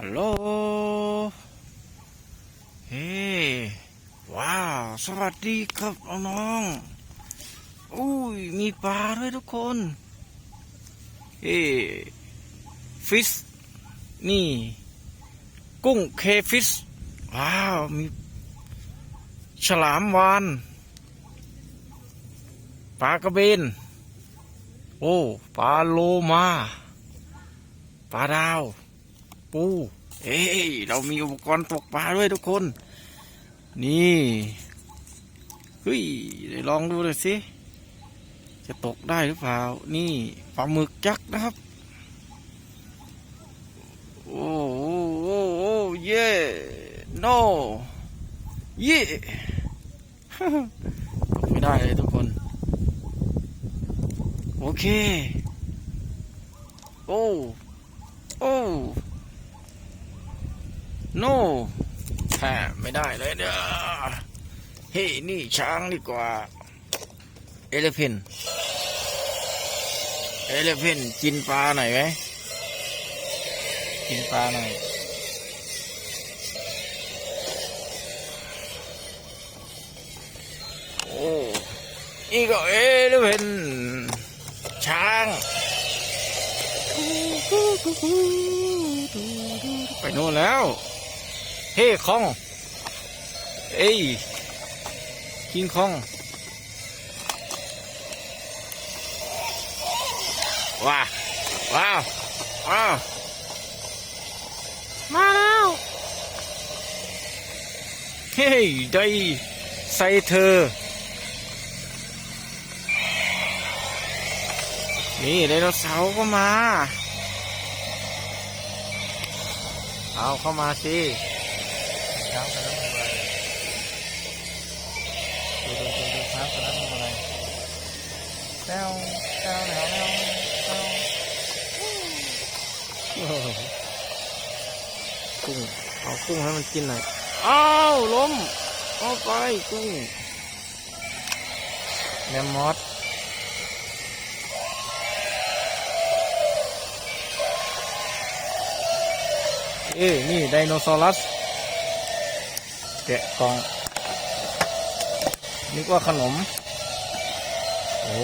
ฮัลโหล เฮ้ ว้าว สวัสดีครับน้องอุ้ย มีปลาด้วยทุกคน เฮ้ ฟิส นี่ กุ้งเคฟิส ว้าว มี ฉลามวาน ปลากระเบน โอ้ ปลาโลมา ปลาดาว ปู เอ้ยเรามีอุปกรณ์ตกปลาด้วยทุกคน นี่เฮ้ยเดี๋ยวลองดูเลยสิ จะตกได้หรือเปล่า นี่ปลาหมึกยักษ์นะครับ โอ้โอ้โอ้โอ้เย่ no เย่ตกไม่ได้เลยทุกคน โอเค โอ้ no แหมไม่ได้เลยเด้อเฮ้ นี่ช้างดีกว่า เอเลเพนเอเลเพนกินปลาหน่อยไหม กินปลาหน่อยโอ้นี่ก็เอเลเพนช้างไปโน่นแล้ว เฮ้คอง เอ้ยคิงคองว้าว้าวว้าวมาแล้วเฮ้ยได้ใส่เธอ นี่ไดโนเสาร์ก็มา เอาเข้ามาสิ ช้างไปแล้วทำอะไรดูดูดูดูช้างไปแล้วทำอะไรแต้วแต้วแต้วแต้วแต้วกุ้งเอากุ้งให้มันกินหน่อยอ้าวล้มเอาไปกุ้งแมมมอสเอ้นี่ไดโนเสารัส แกะกล่อง นึกว่าขนม โอ้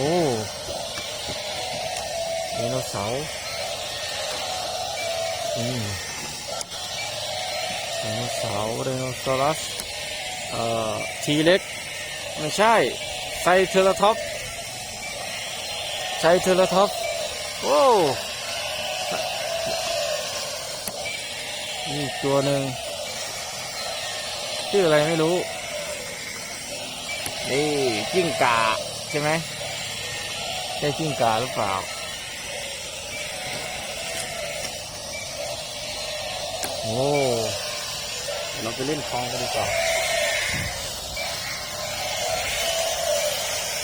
ไดโนเสาร์อืมไดโนเสาร์ไดโนเสารัส เอ่อ ทีเล็ก ไม่ใช่ ไซเทอร์ท็อปไซเทอร์ท็อปโอ้นี่ตัวหนึ่ง ชื่ออะไรไม่รู้ นี่จิ้งกาใช่ไหมใช่จิ้งกาหรือเปล่า โอ้เราไปเล่นคลองกันดีกว่า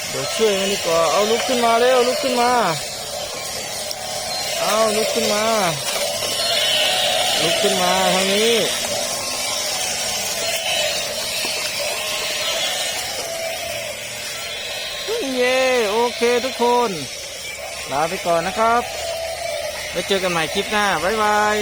เดี๋ยวช่วยมันดีกว่าเอาลุกขึ้นมาเร็วลุกขึ้นมา เอาลุกขึ้นมา ลุกขึ้นมาทางนี้ เย่โอเคทุกคน ลาไปก่อนนะครับไว้เจอกันใหม่คลิปหน้า บ๊ายบาย